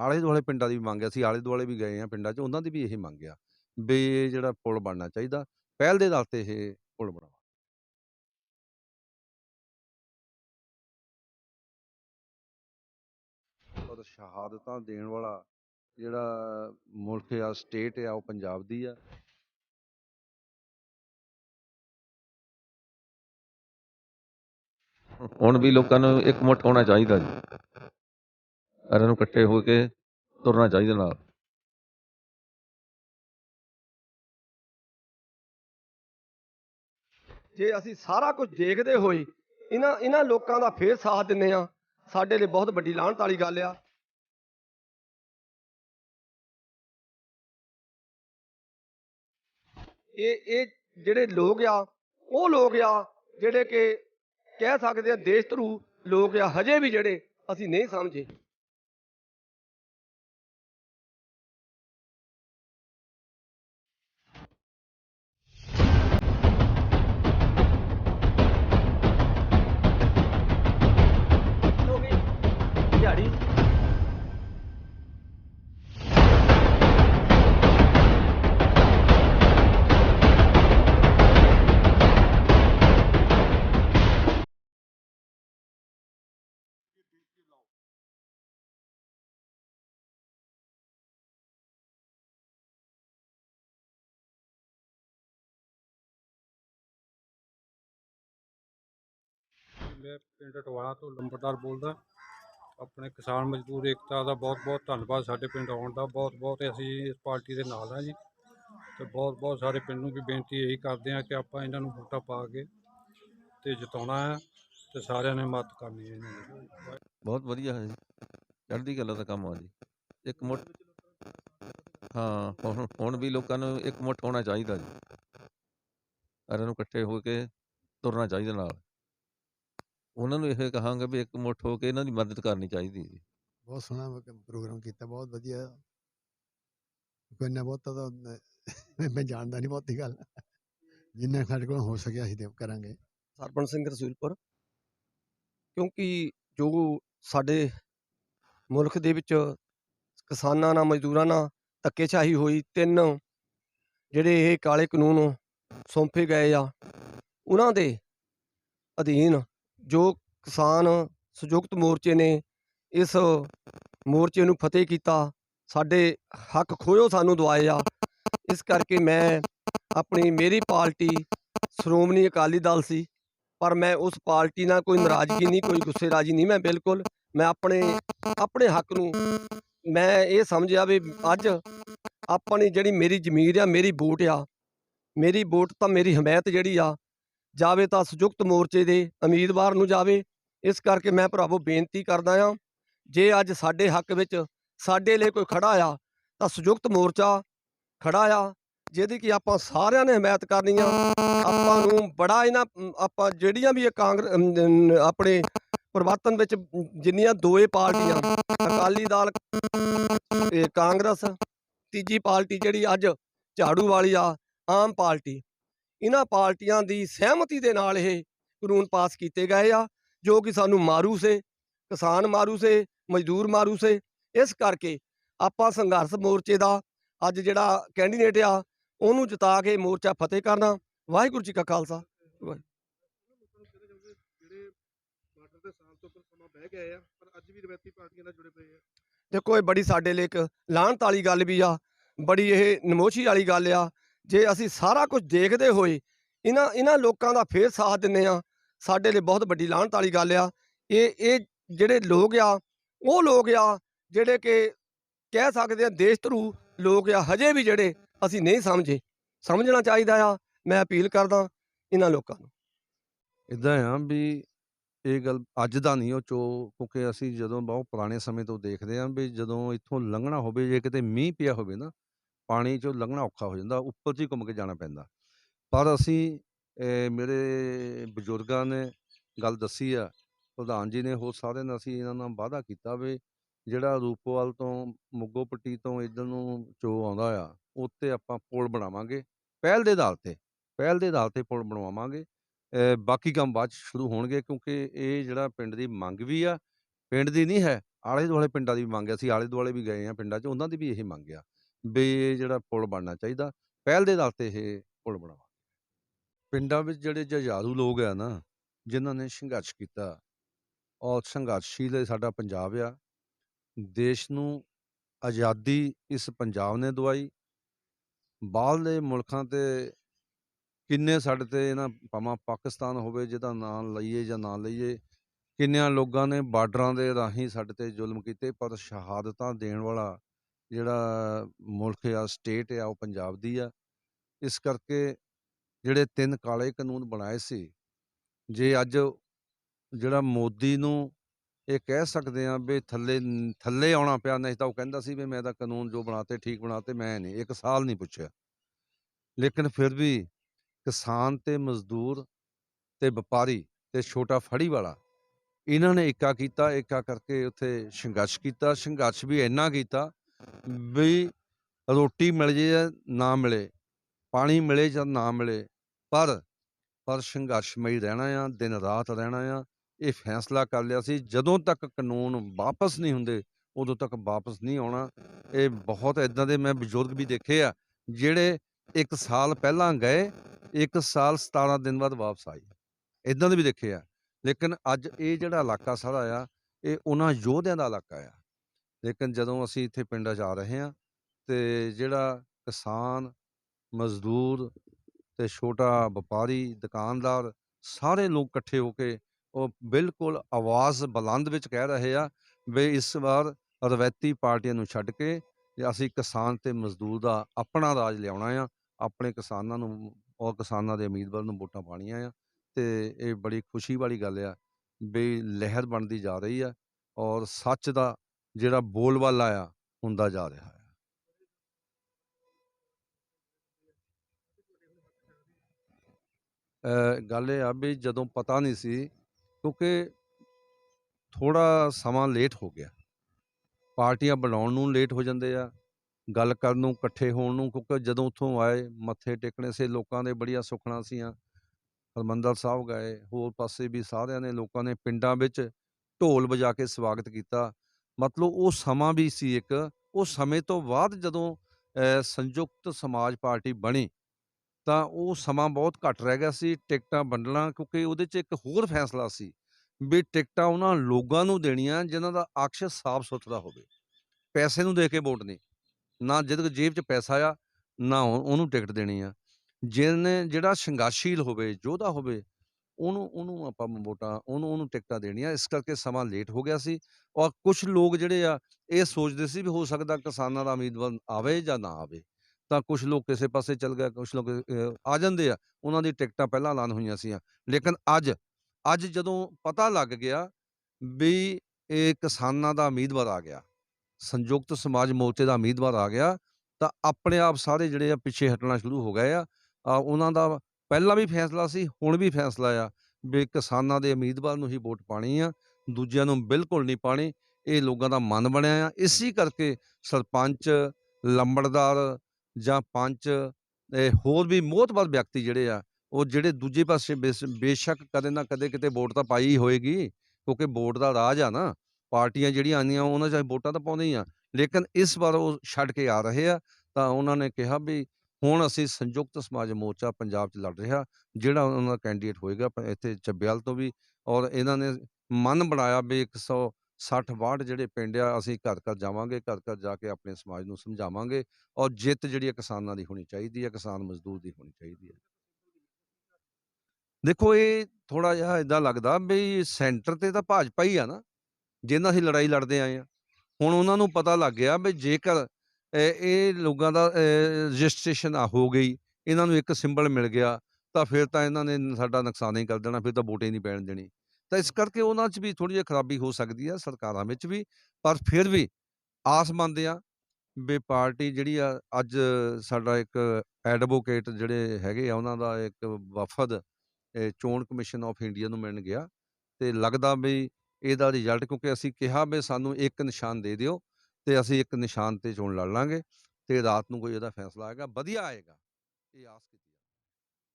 ਆਲੇ ਦੁਆਲੇ ਪਿੰਡਾਂ ਦੀ ਵੀ ਮੰਗ ਆ ਅਸੀਂ ਆਲੇ ਦੁਆਲੇ ਵੀ ਗਏ ਆ ਪਿੰਡਾਂ 'ਚ, ਉਹਨਾਂ ਦੀ ਵੀ ਇਹ ਮੰਗ ਆ ਵੀ ਇਹ ਜਿਹੜਾ ਪੁਲ ਬਣਨਾ ਚਾਹੀਦਾ, ਪਹਿਲ ਦੇ ਆਧਾਰ ਤੇ ਇਹ ਪੁਲ ਬਣਾਵਾ ਔਰ ਸ਼ਹਾਦਤਾਂ ਦੇਣ ਵਾਲਾ ਜਿਹੜਾ ਮੁਲਕ ਆ ਸਟੇਟ ਆ, ਉਹ ਪੰਜਾਬ ਦੀ ਆ। ਹੁਣ ਵੀ ਲੋਕਾਂ ਨੂੰ ਇੱਕ ਮੁੱਠ ਹੋਣਾ ਚਾਹੀਦਾ ਜੀ। ਸਾਰਿਆਂ ਨੂੰ ਇਕੱਠੇ ਹੋ ਕੇ ਤੁਰਨਾ ਚਾਹੀਦਾ ਨਾਲ। ਜੇ ਅਸੀਂ ਸਾਰਾ ਕੁਝ ਦੇਖਦੇ ਹੋਏ ਇਹਨਾਂ ਇਹਨਾਂ ਲੋਕਾਂ ਦਾ ਫੇਰ ਸਾਥ ਦਿੰਨੇ ਆ ਸਾਡੇ ਲਈ ਬਹੁਤ ਵੱਡੀ ਲਾਹਨਤ ਵਾਲੀ ਗੱਲ ਆ। ਇਹ ਇਹ ਜਿਹੜੇ ਲੋਕ ਆ, ਉਹ ਲੋਕ ਆ ਜਿਹੜੇ ਕਿ ਕਹਿ ਸਕਦੇ ਆ ਦੇਸ਼ ਧਰੂ ਲੋਕ ਆ, ਹਜੇ ਵੀ ਜਿਹੜੇ ਅਸੀਂ ਨਹੀਂ ਸਮਝੇ। ਮੈਂ ਪਿੰਡ ਟਵਾਲਾ ਤੋਂ ਲੰਬੜਦਾਰ ਬੋਲਦਾ। ਆਪਣੇ ਕਿਸਾਨ ਮਜ਼ਦੂਰ ਏਕਤਾ ਦਾ ਬਹੁਤ ਬਹੁਤ ਧੰਨਵਾਦ ਸਾਡੇ ਪਿੰਡ ਆਉਣ ਦਾ। ਬਹੁਤ ਬਹੁਤ ਅਸੀਂ ਇਸ ਪਾਰਟੀ ਦੇ ਨਾਲ ਹਾਂ ਜੀ। ਤੇ ਬਹੁਤ ਬਹੁਤ ਸਾਰੇ ਪਿੰਡ ਨੂੰ ਵੀ ਬੇਨਤੀ ਇਹੀ ਕਰਦੇ ਹਾਂ ਕਿ ਆਪਾਂ ਇਹਨਾਂ ਨੂੰ ਵੋਟਾਂ ਪਾ ਕੇ ਤੇ ਜਿਤਾਉਣਾ ਹੈ ਤੇ ਸਾਰਿਆਂ ਨੇ ਮਦਦ ਕਰਨੀ ਹੈ ਇਹਨਾਂ ਦੀ। ਬਹੁਤ ਵਧੀਆ ਹੈ ਜੀ। ਚੜ੍ਹਦੀ ਕਲਾ ਦਾ ਕੰਮ ਆ ਜੀ। ਇੱਕ ਮੁੱਠ ਹਾਂ, ਹੁਣ ਹੁਣ ਵੀ ਲੋਕਾਂ ਨੂੰ ਇੱਕ ਮੁੱਠ ਹੋਣਾ ਚਾਹੀਦਾ ਜੀ। ਸਾਰਿਆਂ ਨੂੰ ਇਕੱਠੇ ਹੋ ਕੇ ਤੁਰਨਾ ਚਾਹੀਦਾ ਨਾਲ। ਉਹਨਾਂ ਨੂੰ ਇਹ ਕਹਾਂਗੇ ਵੀ ਇਕਮੁੱਠ ਹੋ ਕੇ ਇਹਨਾਂ ਦੀ ਮਦਦ ਕਰਨੀ ਚਾਹੀਦੀ ਜੀ। ਬਹੁਤ ਸੋਹਣਾ ਪ੍ਰੋਗਰਾਮ ਕੀਤਾ ਬਹੁਤ ਵਧੀਆ। ਕੋਈ ਨਾ ਬਹੁਤਾ ਤਾਂ ਮੈਂ ਜਾਣਦਾ ਨਹੀਂ ਬਹੁਤੀ ਗੱਲ। ਜਿੰਨਾ ਸਾਡੇ ਕੋਲ ਹੋ ਸਕਿਆ ਅਸੀਂ ਤੇ ਕਰਾਂਗੇ। ਸਰਪੰਚ ਸਿੰਘ ਰਸੂਲਪੁਰ ਕਿਉਂਕਿ ਜੋ ਸਾਡੇ ਮੁਲਕ ਦੇ ਵਿੱਚ ਕਿਸਾਨਾਂ ਨਾਲ ਮਜ਼ਦੂਰਾਂ ਨਾਲ ਧੱਕੇਸ਼ਾਹੀ ਹੋਈ ਤਿੰਨ ਜਿਹੜੇ ਇਹ ਕਾਲੇ ਕਾਨੂੰਨ ਸੌਂਪੇ ਗਏ ਆ ਉਹਨਾਂ ਦੇ ਅਧੀਨ ਜੋ ਕਿਸਾਨ ਸੰਯੁਕਤ ਮੋਰਚੇ ਨੇ ਇਸ ਮੋਰਚੇ ਨੂੰ ਫਤਿਹ ਕੀਤਾ, ਸਾਡੇ ਹੱਕ ਖੋਇਓ ਸਾਨੂੰ ਦਵਾਏ ਆ। ਇਸ ਕਰਕੇ ਮੈਂ ਆਪਣੀ ਮੇਰੀ ਪਾਰਟੀ ਸ਼੍ਰੋਮਣੀ ਅਕਾਲੀ ਦਲ ਸੀ, ਪਰ ਮੈਂ ਉਸ ਪਾਰਟੀ ਨਾਲ ਕੋਈ ਨਾਰਾਜ਼ਗੀ ਨਹੀਂ, ਕੋਈ ਗੁੱਸੇ ਰਾਜੀ ਨਹੀਂ, ਮੈਂ ਬਿਲਕੁਲ ਮੈਂ ਆਪਣੇ ਆਪਣੇ ਹੱਕ ਨੂੰ ਮੈਂ ਇਹ ਸਮਝਿਆ ਵੀ ਅੱਜ ਆਪਣੀ ਜਿਹੜੀ ਮੇਰੀ ਜ਼ਮੀਰ ਆ, ਮੇਰੀ ਵੋਟ ਆ, ਮੇਰੀ ਵੋਟ ਤਾਂ ਮੇਰੀ ਹਮਾਇਤ ਜਿਹੜੀ ਆ ਜਾਵੇ ਤਾਂ ਸੰਯੁਕਤ ਮੋਰਚੇ ਦੇ ਉਮੀਦਵਾਰ ਨੂੰ ਜਾਵੇ। ਇਸ ਕਰਕੇ ਮੈਂ ਭਰਾਵੋ ਬੇਨਤੀ ਕਰਦਾ ਆ ਜੇ ਅੱਜ ਸਾਡੇ ਹੱਕ ਵਿੱਚ ਸਾਡੇ ਲਈ ਕੋਈ ਖੜਾ ਆ, ਤਾਂ ਸੰਯੁਕਤ ਮੋਰਚਾ ਖੜਾ ਆ, ਜਿਹਦੀ ਕਿ ਆਪਾਂ ਸਾਰਿਆਂ ਨੇ ਹਮਾਇਤ ਕਰਨੀ ਆ। ਆਪਾਂ ਨੂੰ ਬੜਾ ਇਹਨਾਂ, ਆਪਾਂ ਜਿਹੜੀਆਂ ਵੀ ਇਹ ਕਾਂਗਰਸ ਆਪਣੇ ਪ੍ਰਵਰਤਨ ਵਿੱਚ ਜਿੰਨੀਆਂ ਦੋਏ ਪਾਰਟੀਆਂ, ਅਕਾਲੀ ਦਲ, ਇਹ ਕਾਂਗਰਸ, ਤੀਜੀ ਪਾਰਟੀ ਜਿਹੜੀ ਅੱਜ ਝਾੜੂ ਵਾਲੀ ਆ, ਆਮ ਪਾਰਟੀ ਇਹਨਾਂ ਪਾਰਟੀਆਂ ਦੀ ਸਹਿਮਤੀ ਦੇ ਨਾਲ ਇਹ ਕਾਨੂੰਨ ਪਾਸ ਕੀਤੇ ਗਏ ਆ, ਜੋ ਕਿ ਸਾਨੂੰ ਮਾਰੂ ਸੇ, ਕਿਸਾਨ ਮਾਰੂ ਸੇ, ਮਜ਼ਦੂਰ ਮਾਰੂ ਸੇ। ਇਸ ਕਰਕੇ ਆਪਾਂ ਸੰਘਰਸ਼ ਮੋਰਚੇ ਦਾ ਅੱਜ ਜਿਹੜਾ ਕੈਂਡੀਡੇਟ ਆ, ਉਹਨੂੰ ਜਿਤਾ ਕੇ ਮੋਰਚਾ ਫਤਿਹ ਕਰਨਾ। ਵਾਹਿਗੁਰੂ ਜੀ ਕਾ ਖਾਲਸਾ। ਦੇਖੋ, ਇਹ ਬੜੀ ਸਾਡੇ ਲਈ ਇੱਕ ਲਾਹਨਤ ਵਾਲੀ ਗੱਲ ਵੀ ਆ, ਬੜੀ ਇਹ ਨਮੋਸ਼ੀ ਵਾਲੀ ਗੱਲ ਆ। ਜੇ ਅਸੀਂ ਸਾਰਾ ਕੁਝ ਦੇਖਦੇ ਹੋਏ ਇਹਨਾਂ ਇਹਨਾਂ ਲੋਕਾਂ ਦਾ ਫੇਰ ਸਾਥ ਦਿੰਨੇ ਆ ਸਾਡੇ ਲਈ ਬਹੁਤ ਵੱਡੀ ਲਾਹਨਤ ਵਾਲੀ ਗੱਲ ਆ। ਇਹ ਇਹ ਜਿਹੜੇ ਲੋਕ ਆ, ਉਹ ਲੋਕ ਆ ਜਿਹੜੇ ਕਿ ਕਹਿ ਸਕਦੇ ਆ ਦੇਸ਼ ਧਰੂ ਲੋਕ ਆ, ਹਜੇ ਵੀ ਜਿਹੜੇ ਅਸੀਂ ਨਹੀਂ ਸਮਝੇ। ਸਮਝਣਾ ਚਾਹੀਦਾ ਆ, ਮੈਂ ਅਪੀਲ ਕਰਦਾ ਇਹਨਾਂ ਲੋਕਾਂ ਨੂੰ। ਇਦਾਂ ਆ ਵੀ ਇਹ ਗੱਲ ਅੱਜ ਦਾ ਨਹੀਂ ਉਹ ਚੋ, ਕਿਉਂਕਿ ਅਸੀਂ ਜਦੋਂ ਬਹੁਤ ਪੁਰਾਣੇ ਸਮੇਂ ਤੋਂ ਦੇਖਦੇ ਆਂ ਵੀ ਜਦੋਂ ਇੱਥੋਂ ਲੰਘਣਾ ਹੋਵੇ, ਜੇ ਕਿਤੇ ਮੀਂਹ ਪਿਆ ਹੋਵੇ ਨਾ ਪਾਣੀ ਚੋਂ ਲੰਘਣਾ ਔਖਾ ਹੋ ਜਾਂਦਾ ਉੱਪਰ 'ਚ ਹੀ ਘੁੰਮ ਕੇ ਜਾਣਾ ਪੈਂਦਾ। ਪਰ ਅਸੀਂ ਅਹ, ਮੇਰੇ ਬਜ਼ੁਰਗਾਂ ਨੇ ਗੱਲ ਦੱਸੀ ਆ ਪ੍ਰਧਾਨ ਜੀ ਨੇ ਹੋਰ ਸਾਰਿਆਂ ਨੇ ਅਸੀਂ ਇਹਨਾਂ ਨਾਲ ਵਾਅਦਾ ਕੀਤਾ ਵੀ ਜਿਹੜਾ ਰੂਪੋਵਾਲ ਤੋਂ ਮੁੱਗੋ ਪੱਟੀ ਤੋਂ ਇੱਧਰ ਨੂੰ ਚੋ ਆਉਂਦਾ ਆ ਉੱਤੇ ਆਪਾਂ ਪੁਲ ਬਣਾਵਾਂਗੇ ਪਹਿਲ ਦੇ ਆਧਾਰ ਤੇ ਪਹਿਲ ਦੇ ਆਧਾਰ ਤੇ ਪੁਲ ਬਣਵਾਵਾਂਗੇ। ਬਾਕੀ ਕੰਮ ਬਾਅਦ 'ਚ ਸ਼ੁਰੂ ਹੋਣਗੇ ਕਿਉਂਕਿ ਇਹ ਜਿਹੜਾ ਪਿੰਡ ਦੀ ਮੰਗ ਵੀ ਆ ਪਿੰਡ ਦੀ ਨਹੀਂ ਹੈ ਆਲੇ ਦੁਆਲੇ ਪਿੰਡਾਂ ਦੀ ਵੀ ਮੰਗ ਆ ਅਸੀਂ ਆਲੇ ਦੁਆਲੇ ਵੀ ਗਏ ਆ ਪਿੰਡਾਂ 'ਚ ਉਹਨਾਂ ਦੀ ਵੀ ਇਹੀ ਮੰਗ ਆ। ਵੀ ਇਹ ਜਿਹੜਾ ਪੁਲ ਬਣਨਾ ਚਾਹੀਦਾ, ਪਹਿਲ ਦੇ ਦਰ ਤੇ ਇਹ ਪੁਲ ਬਣਾਵਾ ਪਿੰਡਾਂ ਵਿੱਚ ਜਿਹੜੇ ਜਜ਼ਾਰੂ ਲੋਕ ਆ ਨਾ, ਜਿਨ੍ਹਾਂ ਨੇ ਸੰਘਰਸ਼ ਕੀਤਾ, ਔਰ ਸੰਘਰਸ਼ੀਲ ਇਹ ਸਾਡਾ ਪੰਜਾਬ ਆ, ਦੇਸ਼ ਨੂੰ ਆਜ਼ਾਦੀ ਇਸ ਪੰਜਾਬ ਨੇ ਦਵਾਈ। ਬਾਹਰਲੇ ਮੁਲਕਾਂ ਤੇ ਕਿੰਨੇ ਸਾਡੇ ਤੇ ਇਹਨਾਂ ਭਾਵੇਂ ਪਾਕਿਸਤਾਨ ਹੋਵੇ ਜਿਹਦਾ ਨਾਂ ਲਈਏ ਜਾਂ ਨਾ ਲਈਏ, ਕਿੰਨਿਆਂ ਲੋਕਾਂ ਨੇ ਬਾਰਡਰਾਂ ਦੇ ਰਾਹੀਂ ਸਾਡੇ ਤੇ ਜ਼ੁਲਮ ਕੀਤੇ, ਪਰ ਸ਼ਹਾਦਤਾਂ ਦੇਣ ਵਾਲਾ ਜਿਹੜਾ ਮੁਲਕ ਆ ਸਟੇਟ ਆ, ਉਹ ਪੰਜਾਬ ਦੀ ਆ। ਇਸ ਕਰਕੇ ਜਿਹੜੇ ਤਿੰਨ ਕਾਲੇ ਕਾਨੂੰਨ ਬਣਾਏ ਸੀ, ਜੇ ਅੱਜ ਜਿਹੜਾ ਮੋਦੀ ਨੂੰ ਇਹ ਕਹਿ ਸਕਦੇ ਆ ਵੀ ਥੱਲੇ ਥੱਲੇ ਆਉਣਾ ਪਿਆ, ਨਹੀਂ ਤਾਂ ਉਹ ਕਹਿੰਦਾ ਸੀ ਵੀ ਮੈਂ ਤਾਂ ਕਾਨੂੰਨ ਜੋ ਬਣਾਤੇ, ਠੀਕ ਬਣਾਤੇ, ਮੈਂ ਨਹੀਂ, ਇੱਕ ਸਾਲ ਨਹੀਂ ਪੁੱਛਿਆ। ਲੇਕਿਨ ਫਿਰ ਵੀ ਕਿਸਾਨ ਤੇ ਮਜ਼ਦੂਰ ਤੇ ਵਪਾਰੀ ਤੇ ਛੋਟਾ ਫੜੀ ਵਾਲਾ, ਇਹਨਾਂ ਨੇ ਏਕਾ ਕੀਤਾ ਏਕਾ ਕਰਕੇ ਉੱਥੇ ਸੰਘਰਸ਼ ਕੀਤਾ, ਸੰਘਰਸ਼ ਵੀ ਇੰਨਾ ਕੀਤਾ ਵੀ ਰੋਟੀ ਮਿਲ ਜੇ ਜਾਂ ਨਾ ਮਿਲੇ, ਪਾਣੀ ਮਿਲੇ ਜਾਂ ਨਾ ਮਿਲੇ, ਪਰ ਪਰ ਸੰਘਰਸ਼ਮਈ ਰਹਿਣਾ ਆ, ਦਿਨ ਰਾਤ ਰਹਿਣਾ ਆ, ਇਹ ਫੈਸਲਾ ਕਰ ਲਿਆ ਸੀ। ਜਦੋਂ ਤੱਕ ਕਾਨੂੰਨ ਵਾਪਸ ਨਹੀਂ ਹੁੰਦੇ, ਉਦੋਂ ਤੱਕ ਵਾਪਸ ਨਹੀਂ ਆਉਣਾ। ਇਹ ਬਹੁਤ ਇਦਾਂ ਦੇ ਮੈਂ ਬਜ਼ੁਰਗ ਵੀ ਦੇਖੇ ਆ, ਜਿਹੜੇ ਇੱਕ ਸਾਲ ਪਹਿਲਾਂ ਗਏ, ਇੱਕ ਸਾਲ 17 ਦਿਨ ਬਾਅਦ ਵਾਪਸ ਆਏ। ਇਦਾਂ ਦੇ ਵੀ ਦੇਖੇ ਆ। ਲੇਕਿਨ ਅੱਜ ਇਹ ਜਿਹੜਾ ਇਲਾਕਾ ਸਾਰਾ ਆ, ਇਹ ਉਹਨਾਂ ਯੋਧਿਆਂ ਦਾ ਇਲਾਕਾ ਆ। ਲੇਕਿਨ ਜਦੋਂ ਅਸੀਂ ਇੱਥੇ ਪਿੰਡਾਂ 'ਚ ਆ ਰਹੇ ਹਾਂ ਤੇ ਜਿਹੜਾ ਕਿਸਾਨ, ਮਜ਼ਦੂਰ ਤੇ ਛੋਟਾ ਵਪਾਰੀ, ਦੁਕਾਨਦਾਰ ਸਾਰੇ ਲੋਕ ਇਕੱਠੇ ਹੋ ਕੇ ਉਹ ਬਿਲਕੁਲ ਆਵਾਜ਼ ਬੁਲੰਦ ਵਿੱਚ ਕਹਿ ਰਹੇ ਆ ਵੀ ਇਸ ਵਾਰ ਰਵਾਇਤੀ ਪਾਰਟੀਆਂ ਨੂੰ ਛੱਡ ਕੇ ਅਸੀਂ ਕਿਸਾਨ ਤੇ ਮਜ਼ਦੂਰ ਦਾ ਆਪਣਾ ਰਾਜ ਲਿਆਉਣਾ ਆ, ਆਪਣੇ ਕਿਸਾਨਾਂ ਨੂੰ ਔਰ ਕਿਸਾਨਾਂ ਦੇ ਉਮੀਦਵਾਰ ਨੂੰ ਵੋਟਾਂ ਪਾਣੀਆਂ ਆ ਤੇ ਇਹ ਬੜੀ ਖੁਸ਼ੀ ਵਾਲੀ ਗੱਲ ਆ ਵੀ ਲਹਿਰ ਬਣਦੀ ਜਾ ਰਹੀ ਆ ਔਰ ਸੱਚ ਦਾ ਜਿਹੜਾ ਬੋਲਬਾਲਾ ਆ, ਹੁੰਦਾ ਜਾ ਰਿਹਾ ਹੈ। ਗੱਲ ਇਹ ਆ ਵੀ ਜਦੋਂ ਪਤਾ ਨਹੀਂ ਸੀ, ਕਿਉਂਕਿ ਥੋੜਾ ਸਮਾਂ ਲੇਟ ਹੋ ਗਿਆ। ਪਾਰਟੀਆਂ ਬਣਾਉਣ ਨੂੰ ਲੇਟ ਹੋ ਜਾਂਦੇ ਆ, ਗੱਲ ਕਰਨ ਨੂੰ ਇਕੱਠੇ ਹੋਣ ਨੂੰ, ਕਿਉਂਕਿ ਜਦੋਂ ਉੱਥੋਂ ਆਏ, ਮੱਥੇ ਟੇਕਣੇ ਸੇ, ਲੋਕਾਂ ਦੇ ਬੜੀਆਂ ਸੁਖਣਾ ਸੀਆਂ। ਹਰਮੰਦਰ ਸਾਹਿਬ ਗਏ, ਹੋਰ ਪਾਸੇ ਵੀ ਸਾਰਿਆਂ ਨੇ ਲੋਕਾਂ ਨੇ ਪਿੰਡਾਂ ਵਿੱਚ ਢੋਲ ਵਜਾ ਕੇ ਸਵਾਗਤ ਕੀਤਾ। ਮਤਲਬ ਉਹ ਸਮਾਂ ਵੀ ਸੀ ਇੱਕ ਉਹ ਸਮੇਂ ਤੋਂ ਬਾਅਦ ਜਦੋਂ ਅ, ਸੰਯੁਕਤ ਸਮਾਜ ਪਾਰਟੀ ਬਣੀ ਤਾਂ ਉਹ ਸਮਾਂ ਬਹੁਤ ਘੱਟ ਰਹਿ ਗਿਆ ਸੀ ਟਿਕਟਾਂ ਵੰਡਣਾ ਕਿਉਂਕਿ ਉਹਦੇ 'ਚ ਇੱਕ ਹੋਰ ਫੈਸਲਾ ਸੀ ਵੀ ਟਿਕਟਾਂ ਉਹਨਾਂ ਲੋਕਾਂ ਨੂੰ ਦੇਣੀਆਂ ਜਿਨ੍ਹਾਂ ਦਾ ਅਕਸ਼ ਸਾਫ਼ ਸੁਥਰਾ ਹੋਵੇ। ਪੈਸੇ ਨੂੰ ਦੇ ਕੇ ਵੋਟ ਨਹੀਂ ਨਾ ਜਿਹਦੇ ਕੋਲ ਜੇਬ 'ਚ ਪੈਸਾ ਆ ਨਾ ਉਹ- ਉਹਨੂੰ ਟਿਕਟ ਦੇਣੀ ਆ। ਜਿਹਨੇ ਜਿਹੜਾ ਸੰਘਰਸ਼ੀਲ ਹੋਵੇ ਯੋਧਾ ਹੋਵੇ ਉਹਨੂੰ ਉਹਨੂੰ ਆਪਾਂ ਵੋਟਾਂ ਉਹਨੂੰ ਉਹਨੂੰ ਟਿਕਟਾਂ ਦੇਣੀਆਂ ਇਸ ਕਰਕੇ ਸਮਾਂ ਲੇਟ ਹੋ ਗਿਆ ਸੀ ਔਰ ਕੁਝ ਲੋਕ ਜਿਹੜੇ ਆ ਇਹ ਸੋਚਦੇ ਸੀ ਵੀ ਹੋ ਸਕਦਾ ਕਿਸਾਨਾਂ ਦਾ ਉਮੀਦਵਾਰ ਆਵੇ ਜਾਂ ਨਾ ਆਵੇ। ਤਾਂ ਕੁਝ ਲੋਕ ਕਿਸੇ ਪਾਸੇ ਚਲ ਗਏ ਕੁਝ ਲੋਕ ਆ ਜਾਂਦੇ ਆ ਉਹਨਾਂ ਦੀ ਟਿਕਟਾਂ ਪਹਿਲਾਂ ਐਲਾਨ ਹੋਈਆਂ ਸੀ ਲੇਕਿਨ ਅੱਜ ਅੱਜ ਜਦੋਂ ਪਤਾ ਲੱਗ ਗਿਆ ਵੀ ਇਹ ਕਿਸਾਨਾਂ ਦਾ ਉਮੀਦਵਾਰ ਆ ਗਿਆ ਸੰਯੁਕਤ ਸਮਾਜ ਮੋਰਚੇ ਦਾ ਉਮੀਦਵਾਰ ਆ ਗਿਆ ਤਾਂ ਆਪਣੇ ਆਪ ਸਾਰੇ ਜਿਹੜੇ ਆ ਪਿੱਛੇ ਹਟਣਾ ਸ਼ੁਰੂ ਹੋ ਗਏ ਆ, ਉਹਨਾਂ ਦਾ ਪਹਿਲਾਂ ਵੀ ਫੈਸਲਾ ਸੀ ਹੁਣ ਵੀ ਫੈਸਲਾ ਆ ਵੀ ਕਿਸਾਨਾਂ ਦੇ ਉਮੀਦਵਾਰ ਨੂੰ ਹੀ ਵੋਟ ਪਾਣੀ ਆ ਦੂਜਿਆਂ ਨੂੰ ਬਿਲਕੁਲ ਨਹੀਂ ਪਾਣੀ ਇਹ ਲੋਕਾਂ ਦਾ ਮਨ ਬਣਿਆ ਆ। ਇਸੇ ਕਰਕੇ ਸਰਪੰਚ ਲੰਬੜਦਾਰ ਜਾਂ ਪੰਚ ਹੋਰ ਵੀ ਮੋਹਤਬਰ ਵਿਅਕਤੀ ਜਿਹੜੇ ਆ ਉਹ ਜਿਹੜੇ ਦੂਜੇ ਪਾਸੇ ਬੇਸ- ਬੇਸ਼ੱਕ ਕਦੇ ਨਾ ਕਦੇ ਕਿਤੇ ਵੋਟ ਤਾਂ ਪਾਈ ਹੀ ਹੋਏਗੀ ਕਿਉਂਕਿ ਵੋਟ ਦਾ ਰਾਜ ਆ ਨਾ ਪਾਰਟੀਆਂ ਜਿਹੜੀਆਂ ਆਉਂਦੀਆਂ ਉਹਨਾਂ 'ਚ ਵੋਟਾਂ ਤਾਂ ਪਾਉਂਦੇ ਹੀ ਆ। ਲੇਕਿਨ ਇਸ ਵਾਰ ਉਹ ਛੱਡ ਕੇ ਆ ਰਹੇ ਆ ਤਾਂ ਉਹਨਾਂ ਨੇ ਕਿਹਾ ਵੀ ਹੁਣ ਅਸੀਂ ਸੰਯੁਕਤ ਸਮਾਜ ਮੋਰਚਾ ਪੰਜਾਬ 'ਚ ਲੜ ਰਿਹਾ, ਜਿਹੜਾ ਉਹਨਾਂ ਦਾ ਕੈਂਡੀਡੇਟ ਹੋਏਗਾ ਇੱਥੇ ਚੱਬਿਆਲ ਤੋਂ ਵੀ ਔਰ ਇਹਨਾਂ ਨੇ ਮਨ ਬਣਾਇਆ ਵੀ 160 ਵਾਰਡ ਜਿਹੜੇ ਪਿੰਡ ਆ, ਅਸੀਂ ਘਰ ਘਰ ਜਾਵਾਂਗੇ ਘਰ ਘਰ ਜਾ ਕੇ ਆਪਣੇ ਸਮਾਜ ਨੂੰ ਸਮਝਾਵਾਂਗੇ ਔਰ ਜਿੱਤ ਜਿਹੜੀ ਆ ਕਿਸਾਨਾਂ ਦੀ ਹੋਣੀ ਚਾਹੀਦੀ ਹੈ ਕਿਸਾਨ ਮਜ਼ਦੂਰ ਦੀ ਹੋਣੀ ਚਾਹੀਦੀ ਹੈ ਦੇਖੋ ਇਹ ਥੋੜਾ ਜਿਹਾ ਇਦਾਂ ਲੱਗਦਾ ਵੀ ਸੈਂਟਰ ਤੇ ਤਾਂ ਭਾਜਪਾ ਹੀ ਆ ਨਾ ਜਿਹਨਾਂ ਅਸੀਂ ਲੜਾਈ ਲੜਦੇ ਆਏ ਆ। ਹੁਣ ਉਹਨਾਂ ਨੂੰ ਪਤਾ ਲੱਗ ਗਿਆ ਵੀ ਜੇਕਰ ਇਹ ਲੋਕਾਂ ਦਾ ਰਜਿਸਟ੍ਰੇਸ਼ਨ ਹੋ ਗਈ। ਇਹਨਾਂ ਨੂੰ ਇੱਕ ਸਿੰਬਲ ਮਿਲ ਗਿਆ ਤਾਂ ਫਿਰ ਤਾਂ ਇਹਨਾਂ ਨੇ ਸਾਡਾ ਨੁਕਸਾਨ ਹੀ ਕਰ ਦੇਣਾ ਫਿਰ ਤਾਂ ਵੋਟੇ ਹੀ ਨਹੀਂ ਪੈਣ ਦੇਣੀ। ਤਾਂ ਇਸ ਕਰਕੇ ਉਹਨਾਂ 'ਚ ਵੀ ਥੋੜੀ ਜਿਹੀ ਖਰਾਬੀ ਹੋ ਸਕਦੀ ਆ ਸਰਕਾਰਾਂ ਵਿੱਚ ਵੀ ਪਰ ਫਿਰ ਵੀ ਆਸ ਮੰਨਦੇ ਆ ਵੀ ਪਾਰਟੀ ਜਿਹੜੀ ਆ ਅੱਜ ਸਾਡਾ ਇੱਕ ਐਡਵੋਕੇਟ ਜਿਹੜੇ ਹੈਗੇ ਆ ਉਹਨਾਂ ਦਾ ਇੱਕ ਵਫਦ ਚੋਣ ਕਮਿਸ਼ਨ ਆਫ ਇੰਡੀਆ ਨੂੰ ਮਿਲਣ ਗਿਆ। ਤੇ ਲੱਗਦਾ ਵੀ ਇਹਦਾ ਰਿਜ਼ਲਟ ਕਿਉਂਕਿ ਅਸੀਂ ਕਿਹਾ ਵੀ ਸਾਨੂੰ ਇੱਕ ਨਿਸ਼ਾਨ ਦੇ ਦਿਓ ਤੇ ਅਸੀਂ ਇੱਕ ਨਿਸ਼ਾਨ ਤੇ ਚੋਣ ਲੜ ਲਾਂਗੇ ਤੇ ਰਾਤ ਨੂੰ ਕੋਈ ਇਹਦਾ ਫੈਸਲਾ ਆਏਗਾ, ਵਧੀਆ ਆਏਗਾ, ਇਹ ਆਸ ਕੀਤੀ।